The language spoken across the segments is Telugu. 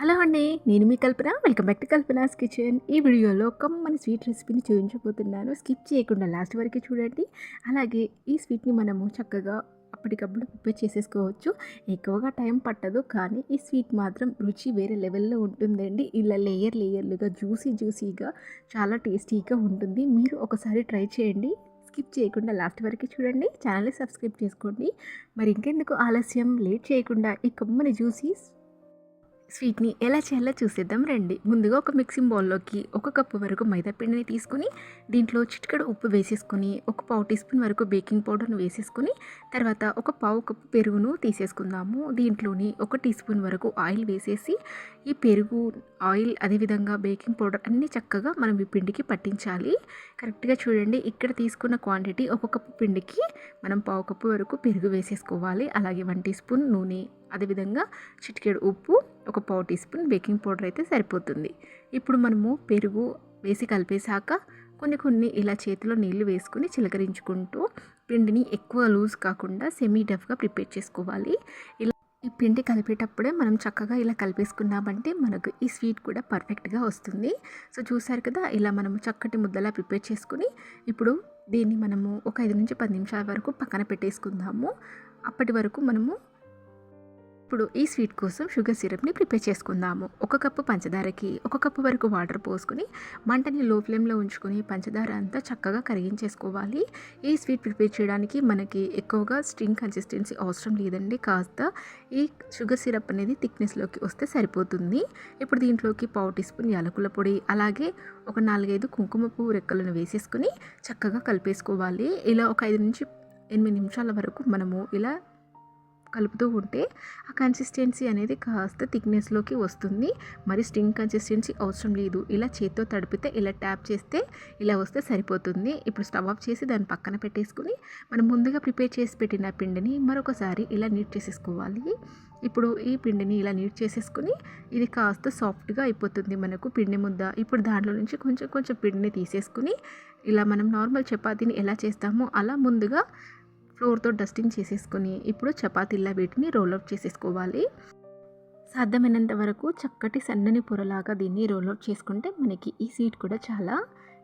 హలో అండి నేను మీ Kalpana. Welcome back to Kalpana's kitchen. ఈ వీడియోలో కమ్మని స్వీట్ రెసిపీని చూపించబోతున్నాను. స్కిప్ చేయకుండా లాస్ట్ వరకు చూడండి. అలాగే ఈ స్వీట్ని మనము చక్కగా అప్పటికప్పుడు ప్రిపేర్ చేసేసుకోవచ్చు. ఎక్కువగా టైం పట్టదు కానీ ఈ స్వీట్ మాత్రం రుచి వేరే లెవెల్లో ఉంటుందండి. ఇలా లేయర్ లేయర్లుగా జ్యూసీ జ్యూసీగా చాలా టేస్టీగా ఉంటుంది. మీరు ఒకసారి ట్రై చేయండి. స్కిప్ చేయకుండా లాస్ట్ వరకు చూడండి. ఛానల్ని సబ్స్క్రైబ్ చేసుకోండి. మరి ఇంకెందుకు ఆలస్యం? లేట్ చేయకుండా ఈ కమ్మని జ్యూసీ స్వీట్ని ఎలా చేయాలో చూసేద్దాం రండి. ముందుగా ఒక మిక్సింగ్ బౌల్లోకి ఒక కప్పు వరకు మైదా పిండిని తీసుకుని దీంట్లో చిటికడ ఉప్పు వేసేసుకుని ఒక పావు టీ స్పూన్ వరకు బేకింగ్ పౌడర్ను వేసేసుకుని తర్వాత ఒక పావు కప్పు పెరుగును తీసేసుకుందాము. దీంట్లోని ఒక టీ స్పూన్ వరకు ఆయిల్ వేసేసి ఈ పెరుగు ఆయిల్ అదేవిధంగా బేకింగ్ పౌడర్ అన్నీ చక్కగా మనం ఈ పిండికి పట్టించాలి. కరెక్ట్గా చూడండి ఇక్కడ తీసుకున్న క్వాంటిటీ ఒక కప్పు పిండికి మనం పావు కప్పు వరకు పెరుగు వేసేసుకోవాలి. అలాగే వన్ టీ స్పూన్ నూనె అదేవిధంగా చిటికెడు ఉప్పు ఒక పావు టీ స్పూన్ బేకింగ్ పౌడర్ అయితే సరిపోతుంది. ఇప్పుడు మనము పెరుగు వేసి కలిపేశాక కొన్ని కొన్ని ఇలా చేతిలో నీళ్ళు వేసుకుని చిలకరించుకుంటూ పిండిని ఎక్కువ లూజ్ కాకుండా సెమీ డఫ్గా ప్రిపేర్ చేసుకోవాలి. ఇలా ఈ పిండి కలిపేటప్పుడే మనం చక్కగా ఇలా కలిపేసుకున్నామంటే మనకు ఈ స్వీట్ కూడా పర్ఫెక్ట్గా వస్తుంది. సో చూసారు కదా ఇలా మనము చక్కటి ముద్దలా ప్రిపేర్ చేసుకుని ఇప్పుడు దీన్ని మనము ఒక ఐదు నుంచి పది నిమిషాల వరకు పక్కన పెట్టేసుకుందాము. అప్పటి వరకు మనము ఇప్పుడు ఈ స్వీట్ కోసం షుగర్ సిరప్ని ప్రిపేర్ చేసుకుందాము. ఒక కప్పు పంచదారకి ఒక కప్పు వరకు వాటర్ పోసుకొని మంటని లో ఫ్లేమ్లో ఉంచుకొని పంచదార అంతా చక్కగా కరిగించేసుకోవాలి. ఈ స్వీట్ ప్రిపేర్ చేయడానికి మనకి ఎక్కువగా స్ట్రింగ్ కన్సిస్టెన్సీ అవసరం లేదండి. కాస్త ఈ షుగర్ సిరప్ అనేది థిక్నెస్లోకి వస్తే సరిపోతుంది. ఇప్పుడు దీంట్లోకి పావు టీ స్పూన్ యాలకుల పొడి అలాగే ఒక నాలుగైదు కుంకుమ పువ్వు రెక్కలను వేసేసుకుని చక్కగా కలిపేసుకోవాలి. ఇలా ఒక ఐదు నుంచి ఎనిమిది నిమిషాల వరకు మనము ఇలా కలుపుతూ ఉంటే ఆ కన్సిస్టెన్సీ అనేది కాస్త థిక్నెస్లోకి వస్తుంది. మరి స్ట్రింగ్ కన్సిస్టెన్సీ అవసరం లేదు. ఇలా చేత్తో తడిపితే ఇలా ట్యాప్ చేస్తే ఇలా వస్తే సరిపోతుంది. ఇప్పుడు స్టవ్ ఆఫ్ చేసి దాన్ని పక్కన పెట్టేసుకుని మనం ముందుగా ప్రిపేర్ చేసి పెట్టిన పిండిని మరొకసారి ఇలా నీట్ చేసేసుకోవాలి. ఇప్పుడు ఈ పిండిని ఇలా నీట్ చేసేసుకుని ఇది కాస్త సాఫ్ట్గా అయిపోతుంది మనకు పిండి ముద్ద. ఇప్పుడు దాంట్లో నుంచి కొంచెం కొంచెం పిండిని తీసేసుకుని ఇలా మనం నార్మల్ చపాతీని ఎలా చేస్తామో అలా ముందుగా ఫ్లోర్తో డస్టింగ్ చేసేసుకొని ఇప్పుడు చపాతీలా వీటిని రోల్అవుట్ చేసేసుకోవాలి. సాధ్యమైనంత వరకు చక్కటి సన్నని పొరలాగా దీన్ని రోల్అవుట్ చేసుకుంటే మనకి ఈ సీట్ కూడా చాలా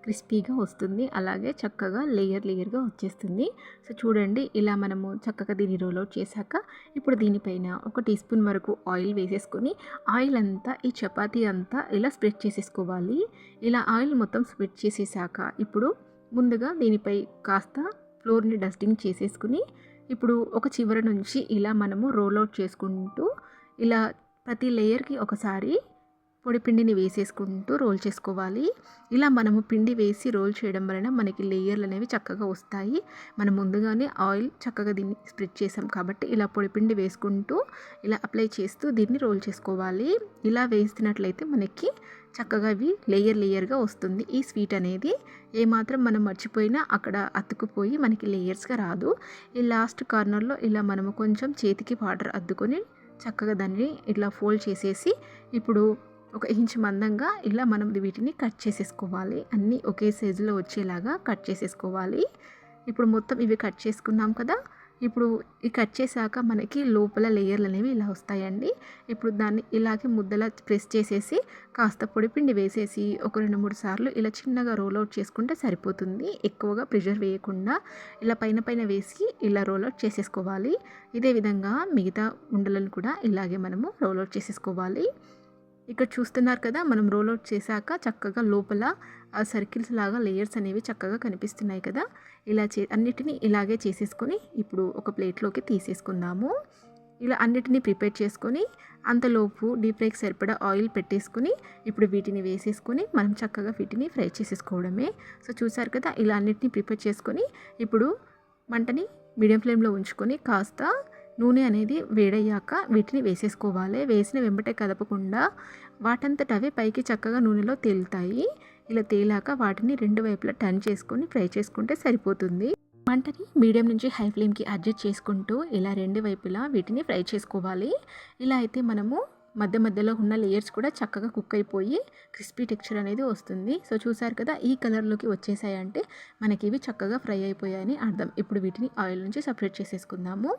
క్రిస్పీగా వస్తుంది. అలాగే చక్కగా లేయర్ లేయర్గా వచ్చేస్తుంది. సో చూడండి ఇలా మనము చక్కగా దీన్ని రోల్అవుట్ చేశాక ఇప్పుడు దీనిపైన ఒక టీ స్పూన్ వరకు ఆయిల్ వేసేసుకొని ఆయిల్ అంతా ఈ చపాతీ అంతా ఇలా స్ప్రెడ్ చేసేసుకోవాలి. ఇలా ఆయిల్ మొత్తం స్ప్రెడ్ చేసేసాక ఇప్పుడు ముందుగా దీనిపై కాస్త ఫ్లోర్ని డస్టింగ్ చేసేసుకుని ఇప్పుడు ఒక చివరి నుంచి ఇలా మనము రోల్ అవుట్ చేసుకుంటూ ఇలా ప్రతి లేయర్కి ఒకసారి పొడి పిండిని వేసేసుకుంటూ రోల్ చేసుకోవాలి. ఇలా మనము పిండి వేసి రోల్ చేయడం వలన మనకి లేయర్లు అనేవి చక్కగా వస్తాయి. మనం ముందుగానే ఆయిల్ చక్కగా దీన్ని స్ప్రెడ్ చేసాం కాబట్టి ఇలా పొడి పిండి వేసుకుంటూ ఇలా అప్లై చేస్తూ దీన్ని రోల్ చేసుకోవాలి. ఇలా వేస్తున్నట్లయితే మనకి చక్కగా ఇవి లేయర్ లేయర్గా వస్తుంది. ఈ స్వీట్ అనేది ఏమాత్రం మనం మర్చిపోయినా అక్కడ అతుకుపోయి మనకి లేయర్స్గా రాదు. ఈ లాస్ట్ కార్నర్లో ఇలా మనము కొంచెం చేతికి వాటర్ అద్దుకొని చక్కగా దాన్ని ఇట్లా ఫోల్డ్ చేసేసి ఇప్పుడు ఒక ఇంచ్ మందంగా ఇలా మనం వీటిని కట్ చేసేసుకోవాలి. అన్నీ ఒకే సైజులో వచ్చేలాగా కట్ చేసేసుకోవాలి. ఇప్పుడు మొత్తం ఇవి కట్ చేసుకున్నాం కదా ఇప్పుడు ఈ కట్ చేశాక మనకి లోపల లేయర్లు అనేవి ఇలా వస్తాయండి. ఇప్పుడు దాన్ని ఇలాగే ముద్దలా ప్రెస్ చేసేసి కాస్త పొడిపిండి వేసేసి ఒక రెండు మూడు సార్లు ఇలా చిన్నగా రోల్ అవుట్ చేసుకుంటే సరిపోతుంది. ఎక్కువగా ప్రెషర్ వేయకుండా ఇలా పైన పైన వేసి ఇలా రోల్ అవుట్ చేసేసుకోవాలి. ఇదే విధంగా మిగతా ఉండలను కూడా ఇలాగే మనము రోల్ అవుట్ చేసేసుకోవాలి. ఇక్కడ చూస్తున్నారు కదా మనం రోల్ అవుట్ చేశాక చక్కగా లోపల సర్కిల్స్ లాగా లేయర్స్ అనేవి చక్కగా కనిపిస్తున్నాయి కదా. ఇలా చే అన్నిటినీ ఇలాగే చేసేసుకొని ఇప్పుడు ఒక ప్లేట్లోకి తీసేసుకుందాము. ఇలా అన్నిటినీ ప్రిపేర్ చేసుకొని అంతలోపు డీప్ ఫ్రైకి సరిపడా ఆయిల్ పెట్టేసుకుని ఇప్పుడు వీటిని వేసేసుకొని మనం చక్కగా వీటిని ఫ్రై చేసేసుకోవడమే. సో చూసారు కదా ఇలా అన్నిటినీ ప్రిపేర్ చేసుకొని ఇప్పుడు మంటని మీడియం ఫ్లేమ్లో ఉంచుకొని కాస్త నూనె అనేది వేడయ్యాక వీటిని వేసేసుకోవాలి. వేసిన వెంబటే కదపకుండా వాటంతట అవే పైకి చక్కగా నూనెలో తేలుతాయి. ఇలా తేలాక వాటిని రెండు వైపులా టర్న్ చేసుకొని ఫ్రై చేసుకుంటే సరిపోతుంది. మంటని మీడియం నుంచి హై ఫ్లేమ్కి అడ్జస్ట్ చేసుకుంటూ ఇలా రెండు వైపులా వీటిని ఫ్రై చేసుకోవాలి. ఇలా అయితే మనము మధ్య మధ్యలో ఉన్న లేయర్స్ కూడా చక్కగా కుక్ అయిపోయి క్రిస్పీ టెక్స్చర్ అనేది వస్తుంది. సో చూసారు కదా ఈ కలర్లోకి వచ్చేసాయంటే మనకి ఇవి చక్కగా ఫ్రై అయిపోయాయని అర్థం. ఇప్పుడు వీటిని ఆయిల్ నుంచి సపరేట్ చేసేసుకుందాము.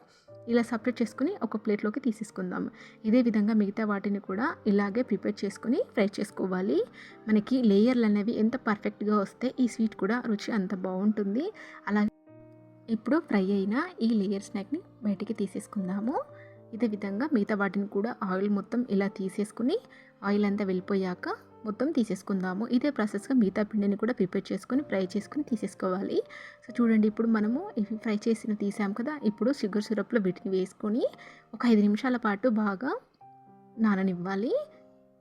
ఇలా సపరేట్ చేసుకుని ఒక ప్లేట్లోకి తీసేసుకుందాం. ఇదే విధంగా మిగతా వాటిని కూడా ఇలాగే ప్రిపేర్ చేసుకుని ఫ్రై చేసుకోవాలి. మనకి లేయర్లు అనేవి ఎంత పర్ఫెక్ట్గా వస్తే ఈ స్వీట్ కూడా రుచి అంత బాగుంటుంది. అలాగే ఇప్పుడు ఫ్రై అయిన ఈ లేయర్ స్నాక్ని బయటికి తీసేసుకుందాము. ఇదే విధంగా మిగతా వాటిని కూడా ఆయిల్ మొత్తం ఇలా తీసేసుకుని ఆయిల్ అంతా వెళ్ళిపోయాక మొత్తం తీసేసుకుందాము. ఇదే ప్రాసెస్గా మిగతా పిండిని కూడా ప్రిపేర్ చేసుకొని ఫ్రై చేసుకొని తీసేసుకోవాలి. సో చూడండి ఇప్పుడు మనము ఇవి ఫ్రై చేసిన తీసాం కదా ఇప్పుడు షుగర్ సిరప్లో వీటిని వేసుకొని ఒక ఐదు నిమిషాల పాటు బాగా నాననివ్వాలి.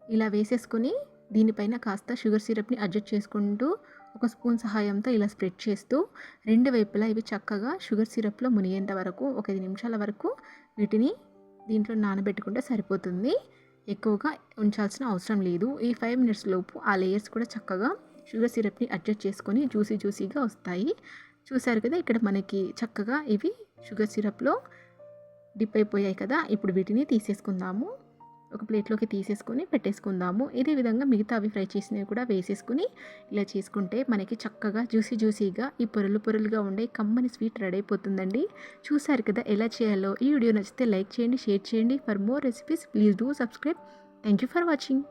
ఇలా వేసేసుకొని దీనిపైన కాస్త షుగర్ సిరప్ని అడ్జస్ట్ చేసుకుంటూ ఒక స్పూన్ సహాయంతో ఇలా స్ప్రెడ్ చేస్తూ రెండు వైపులా ఇవి చక్కగా షుగర్ సిరప్లో మునిగేంత వరకు ఒక ఐదు నిమిషాల వరకు వీటిని దీంట్లో నానబెట్టుకుంటే సరిపోతుంది. ఎక్కువగా ఉంచాల్సిన అవసరం లేదు. ఈ ఫైవ్ మినిట్స్ లోపు ఆ లేయర్స్ కూడా చక్కగా షుగర్ సిరప్ని అడ్జస్ట్ చేసుకొని జ్యూసీ జ్యూసీగా వస్తాయి. చూసారు కదా ఇక్కడ మనకి చక్కగా ఇవి షుగర్ సిరప్లో డిప్ అయిపోయాయి కదా ఇప్పుడు వీటిని తీసేసుకుందాము. ఒక ప్లేట్లోకి తీసేసుకొని పెట్టేసుకుందాము. ఇదే విధంగా మిగతా అవి ఫ్రై చేసినవి కూడా వేసేసుకుని ఇలా చేసుకుంటే మనకి చక్కగా జ్యూసీ జ్యూసీగా ఈ పొరలు పొరలుగా ఉండే కమ్మని స్వీట్ రెడీ అయిపోతుందండి. చూసారు కదా ఎలా చేయాలో. ఈ వీడియో నచ్చితే లైక్ చేయండి షేర్ చేయండి. For more recipes please do subscribe. Thank you for watching.